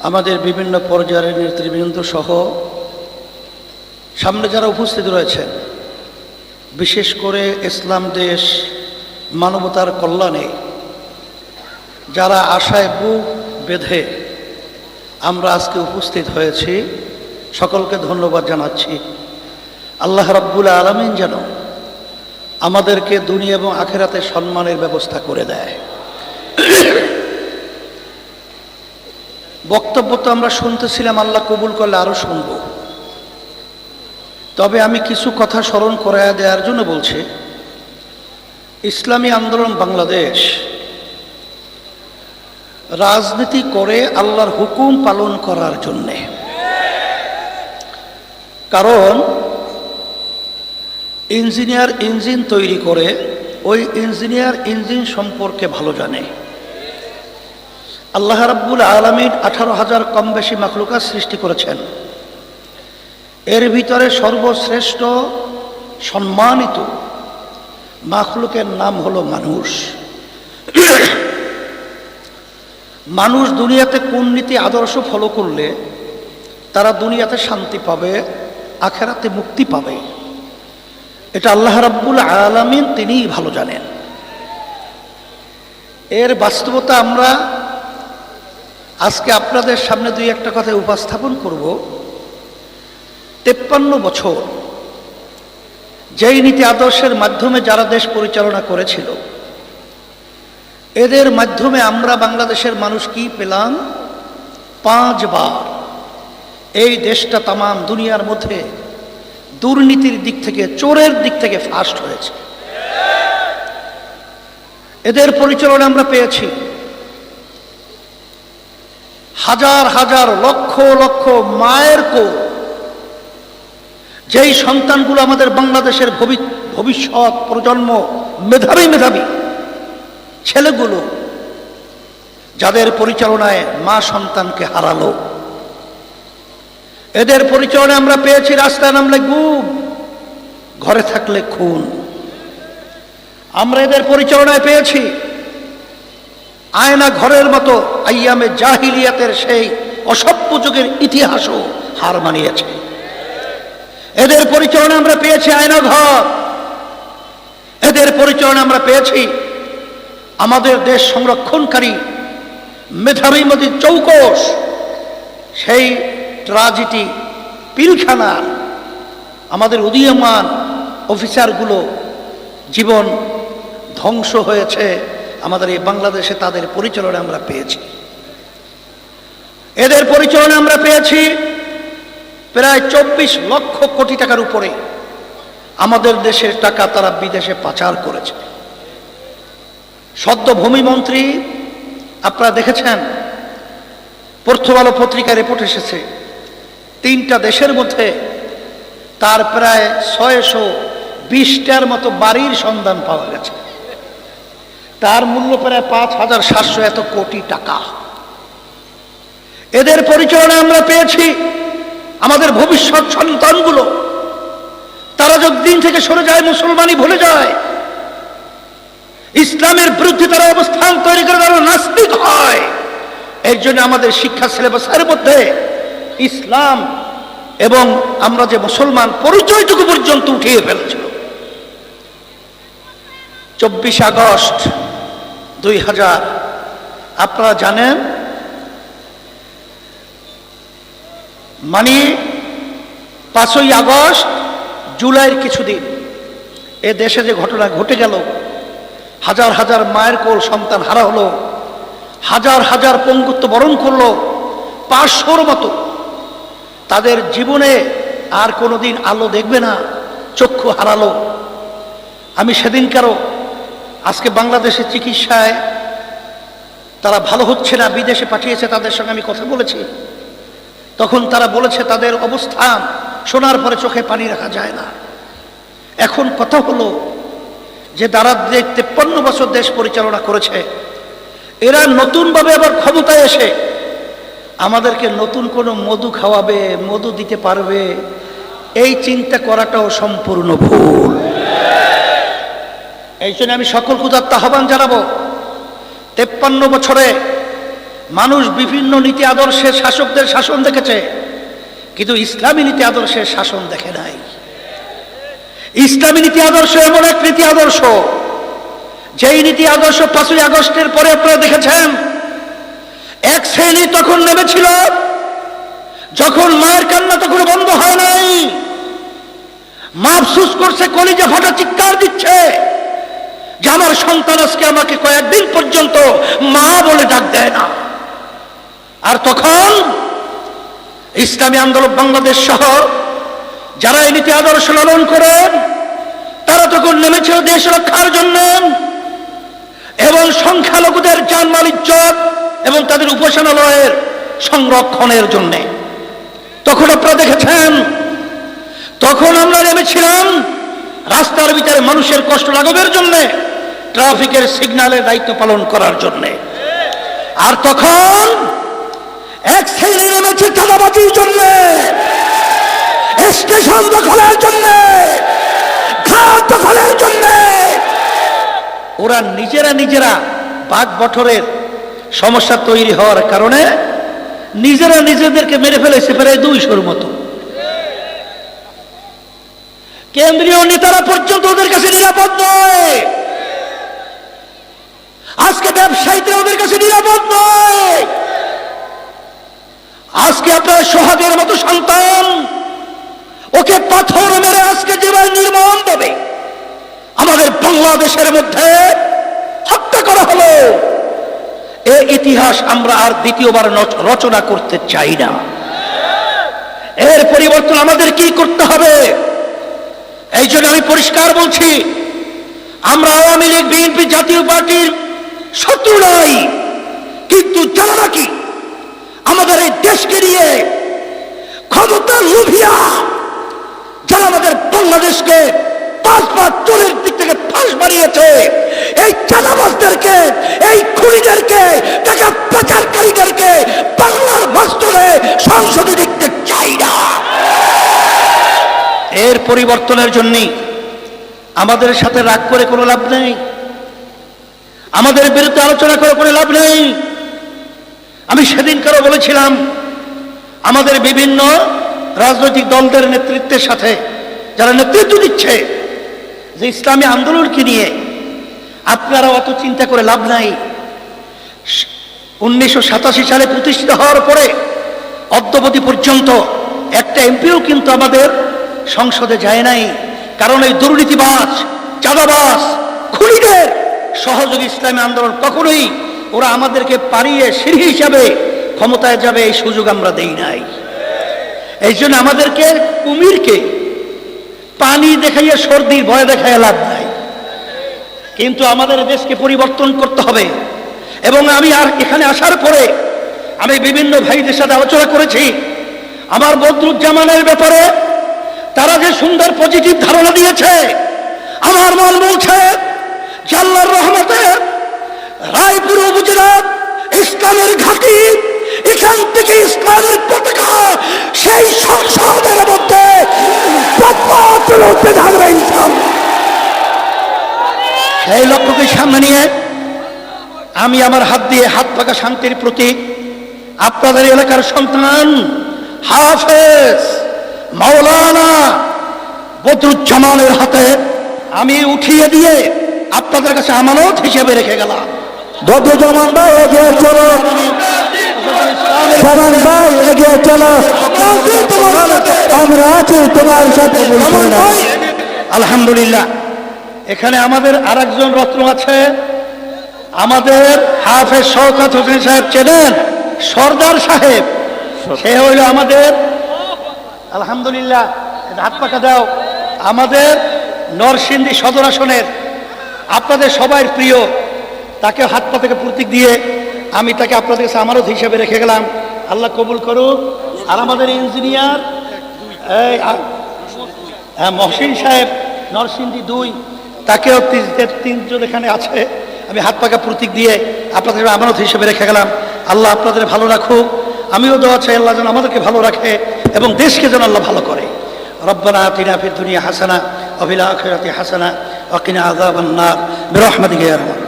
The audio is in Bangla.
আমাদের বিভিন্ন পর্যায়ের নেতৃবৃন্দ সহ সামনে যারা উপস্থিত রয়েছেন, বিশেষ করে ইসলাম দেশ, মানবতার কল্যাণে যারা আশায় বুক বেঁধে আমরা আজকে উপস্থিত হয়েছি, সকলকে ধন্যবাদ জানাচ্ছি। আল্লাহ রাব্বুল আলমিন যেন আমাদেরকে দুনিয়া এবং আখেরাতে সম্মানের ব্যবস্থা করে দেয়। বক্তব্য তো আমরা শুনতেছিলাম, আল্লাহ কবুল করলে আরও শুনব। তবে আমি কিছু কথা স্মরণ করাইয়া দেওয়ার জন্য বলছি, ইসলামী আন্দোলন বাংলাদেশ রাজনীতি করে আল্লাহর হুকুম পালন করার জন্যে। কারণ, ইঞ্জিনিয়ার ইঞ্জিন তৈরি করে ওই ইঞ্জিনিয়ার ইঞ্জিন সম্পর্কে ভালো জানে। আল্লাহ রাব্বুল আলমিন আঠারো হাজার কম বেশি মাখলুকা সৃষ্টি করেছেন। এর ভিতরে সর্বশ্রেষ্ঠ সম্মানিত মাখলুকের নাম হলো মানুষ। মানুষ দুনিয়াতে কোন নীতি আদর্শ ফলো করলে তারা দুনিয়াতে শান্তি পাবে, আখেরাতে মুক্তি পাবে। এটা আল্লাহ রাব্বুল আলামিন তিনিই ভালো জানেন। এর বাস্তবতা আমরা আজকে আপনাদের সামনে দুই একটা কথা উপস্থাপন করব। তেপ্পান্ন বছর যেই নীতি আদর্শের মাধ্যমে যারা দেশ পরিচালনা করেছিল, এদের মাধ্যমে আমরা বাংলাদেশের মানুষ কি পেলাম? পাঁচবার এই দেশটা তামাম দুনিয়ার মধ্যে দুর্নীতির দিক থেকে, চোরের দিক থেকে ফার্স্ট হয়েছে। এদের পরিচালনা আমরা পেয়েছি। হাজার হাজার লক্ষ লক্ষ মায়ের কো যেই সন্তানগুলো আমাদের বাংলাদেশের ভবিষ্যৎ প্রজন্ম মেধাবী মেধাবী ছেলেগুলো, যাদের পরিচালনায় মা সন্তানকে হারালো। এদের পরিচালনায় আমরা পেয়েছি রাস্তায় নামলে গুম ঘরে থাকলে খুন। আমরা এদের পরিচালনায় পেয়েছি আয়না ঘরের মতো আইয়ামে জাহিলিয়াতের সেই অসভ্য যুগের ইতিহাসও হার মানিয়েছে। এদের পরিচালনা আমরা পেয়েছি আয়না ঘর। এদের পরিচালনা আমরা পেয়েছি আমাদের দেশ সংরক্ষণকারী মেধাবী মতি চৌকস সেই ট্রাজিটি পিলখানা আমাদের উদীয়মান অফিসারগুলো জীবন ধ্বংস হয়েছে। আমাদের এই বাংলাদেশে তাদের পরিচালনা আমরা পেয়েছি। এদের পরিচালনা আমরা পেয়েছি প্রায় চব্বিশ লক্ষ কোটি টাকার উপরে। আমাদের দেশের টাকা তারা বিদেশে পাচার করেছে। সদ্য ভূমিমন্ত্রী আপনারা দেখেছেন, প্রথম আলো পত্রিকায় রিপোর্ট এসেছে, তিনটা দেশের মধ্যে তার প্রায় ছয়শো বিশটার মতো বাড়ির সন্ধান পাওয়া গেছে। তার মূল্য প্রায় পাঁচ হাজার সাতশো এত কোটি টাকা। এদের পরিচালনা আমরা পেয়েছি আমাদের ভবিষ্যৎ সন্তানগুলো। তারা যদি দিন থেকে সরে যায়, মুসলমানই ভুলে যায়। ইসলামের বিরুদ্ধে তারা অবস্থান তৈরি করে তারা নাস্তিক হয়। এর জন্য আমাদের শিক্ষা সিলেবাসের মধ্যে ইসলাম এবং আমরা যে মুসলমান পরিচয়টুকু পর্যন্ত উঠিয়ে ফেলেছিল চব্বিশ আগস্ট দুই হাজার। আপনারা জানেন? মানে পাঁচই আগস্ট, জুলাইয়ের কিছুদিন। এ দেশে যে ঘটনা ঘটে গেল, হাজার হাজার মায়ের কোল সন্তান হারা হলো, হাজার হাজার পঙ্গুত্ব বরণ করল, পাঁচশোর মতো। তাদের জীবনে আর কোনোদিন আলো দেখবে না, চক্ষু হারালো। আমি সেদিনকারও আজকে বাংলাদেশের চিকিৎসায় তারা ভালো হচ্ছে না, বিদেশে পাঠিয়েছে, তাদের সঙ্গে আমি কথা বলেছি। তখন তারা বলেছে, তাদের অবস্থান শোনার পরে চোখে পানি রাখা যায় না। এখন কথা হলো যে তারা যে তেপ্পান্ন বছর দেশ পরিচালনা করেছে। এরা নতুনভাবে আবার ক্ষমতায় এসে আমাদেরকে নতুন কোনো মধু খাওয়াবে, মধু দিতে পারবে। এই চিন্তা করাটাও সম্পূর্ণ ভুল। এই জন্য আমি সকল ক্ষুদার্ত আহ্বান জানাব। তেপ্পান্ন বছরে মানুষ বিভিন্ন নীতি আদর্শের শাসকদের শাসন দেখেছে, কিন্তু ইসলামী নীতি আদর্শের শাসন দেখে নাই। ইসলামী নীতি আদর্শ এমন এক নীতি আদর্শ, যেই নীতি আদর্শ পাঁচই আগস্টের পরে আপনারা দেখেছেন, এক শ্রেণি তখন নেমেছিল, যখন মায়ের কান্না তখন বন্ধ হয় নাই। মা আফসুস করছে, কলিজা ফাটা চিৎকার দিচ্ছে। যে আমার সন্তান আজকে আমাকে কয়েকদিন পর্যন্ত মা বলে ডাক দেয় না। আর তখন ইসলামী আন্দোলন বাংলাদেশ সহ যারা এই নীতি আদর্শ লালন করেন, তারা তখন নেমেছিল দেশ রক্ষার জন্য এবং সংখ্যালঘুদের জানমাল ইজ্জত এবং তাদের উপাসনালয়ের সংরক্ষণের জন্যে। তখন আপনারা দেখেছেন, তখন আমরা নেমেছিলাম রাস্তার ভিতরে মানুষের কষ্ট লাঘবের জন্যে। ট্রাফিকের সিগন্যালের দায়িত্ব পালন করার জন্যে। আর তখন এক শ্রেণি নেমেছে চাঁদাবাজির জন্য, স্টেশন দখলের জন্য, ঘাট দখলের জন্য। ওরা নিজেরা নিজেরা বাঘ বঠরের সমস্যা তৈরি হওয়ার কারণে নিজেরা নিজেদেরকে মেরে ফেলেছে প্রায় দুইশোর মতো। কেন্দ্রীয় নেতারা পর্যন্ত ওদের কাছে নিরাপদ নয়। আজকে ব্যবসায়ীরা ওদের কাছে নিরাপদ নয়। আজকে আপনার সোহাগের মতো সন্তান, ওকে পাথর মেরে আজকে যেভাবে নির্মম দেবে। আমাদের বাংলাদেশের মধ্যে হত্যা করা হলো। এ ইতিহাস আমরা আর দ্বিতীয়বার রচনা করতে চাই না। এর পরিবর্তন আমাদের কি করতে হবে? এই জন্য আমি পরিষ্কার বলছি, আমরা আওয়ামী লীগ, বিএনপি জাতীয় পার্টির শত্রু নই, কিন্তু যারা নাকি আমাদের এই দেশকে নিয়ে ক্ষমতা লুভিয়া, যারা আমাদের বাংলাদেশকে পাঁচ পাঁচ চোরের দিক থেকে ফাঁস বানিয়েছে, এই চাঁদাবাজদেরকে এই খুনিদেরকে, টাকা পাচারকারীদেরকে বাংলার বাস্তবে সংসদে দেখতে চাই না। এর পরিবর্তনের জন্য আমাদের সাথে রাগ করে কোনো লাভ নেই। আমাদের বিরুদ্ধে আলোচনা করে কোনো লাভ নেই। আমি সেদিনকারও বলেছিলাম, আমাদের বিভিন্ন রাজনৈতিক দলদের নেতৃত্বের সাথে যারা নেতৃত্ব দিচ্ছে যে ইসলামী আন্দোলনকে নিয়ে আপনারা অত চিন্তা করে লাভ নাই। উনিশশো সাতাশি সালে প্রতিষ্ঠিত হওয়ার পরে অদ্যবধি পর্যন্ত একটা এমপিও কিন্তু আমাদের সংসদে যায় নাই। কারণ এই দুর্নীতিবাজ, চাঁদাবাজ, খুনিদের সহযোগী ইসলামী আন্দোলন কখনোই ওরা আমাদেরকে পারিয়ে সিঁড়ি হিসাবে ক্ষমতায় যাবে এই সুযোগ আমরা দেই নাই। এই জন্য আমাদেরকে কুমিরকে পানি দেখাইয়া সর্দির ভয় দেখাইয়া লাভ নাই। কিন্তু আমাদের দেশকে পরিবর্তন করতে হবে এবং আমি আর এখানে আসার পরে আমি বিভিন্ন ভাইদের সাথে আলোচনা করেছি। আমার বদরুজ্জামানের ব্যাপারে তারা যে সুন্দর পজিটিভ ধারণা দিয়েছে রায়পুর ইসলামের ঘাঁটি, এখান থেকে ইসলামের পতাকা, সেই সংসদের মধ্যে উঠতে থাকবে। সেই লক্ষ্যকে সামনে নিয়ে আমি আমার হাত দিয়ে হাত পাকা শান্তির প্রতীক, আপনাদের এলাকার সন্তান, হাফেজ মাওলানা বদরুজ্জামানের হাতে আমি উঠিয়ে দিয়ে আপনাদের কাছে আমানত হিসেবে রেখে গেলাম বদরুজ্জামান ভাই এগিয়ে চলো। ভাই এগিয়ে চলো। আমরা আছি তোমার সাথে আলহামদুলিল্লাহ। এখানে আমাদের আর একজন রত্ন আছে। আমাদের হাফেজ শওকত হোসেন সাহেব চেনেন? সর্দার সাহেব। সে হইল আমাদের আলহামদুলিল্লাহ হাত পাকা দাও। আমাদের নরসিংদী সদর আসনের। আপনাদের সবার প্রিয়। তাকে হাত পা থেকে প্রতীক দিয়ে আমি তাকে আপনাদের কাছে আমারও হিসাবে রেখে গেলাম। আল্লাহ কবুল করুক। আর আমাদের ইঞ্জিনিয়ার হ্যাঁ মহসিন সাহেব, নরসিংদী দুই, তাকেও তিনজন এখানে আছে। আমি হাত পাকা প্রতীক দিয়ে আপনাদের আমানত হিসেবে রেখে গেলাম। আল্লাহ আপনাদের ভালো রাখুক। আমিও দোয়া চাই আল্লাহ যেন আমাদেরকে ভালো রাখে এবং দেশকে যেন আল্লাহ ভালো করে। রব্বানা আতিনা ফিদ দুনিয়া হাসানা আখিরাতি হাসানা অকিনা বিরহমাতিকা ইয়া আরহামার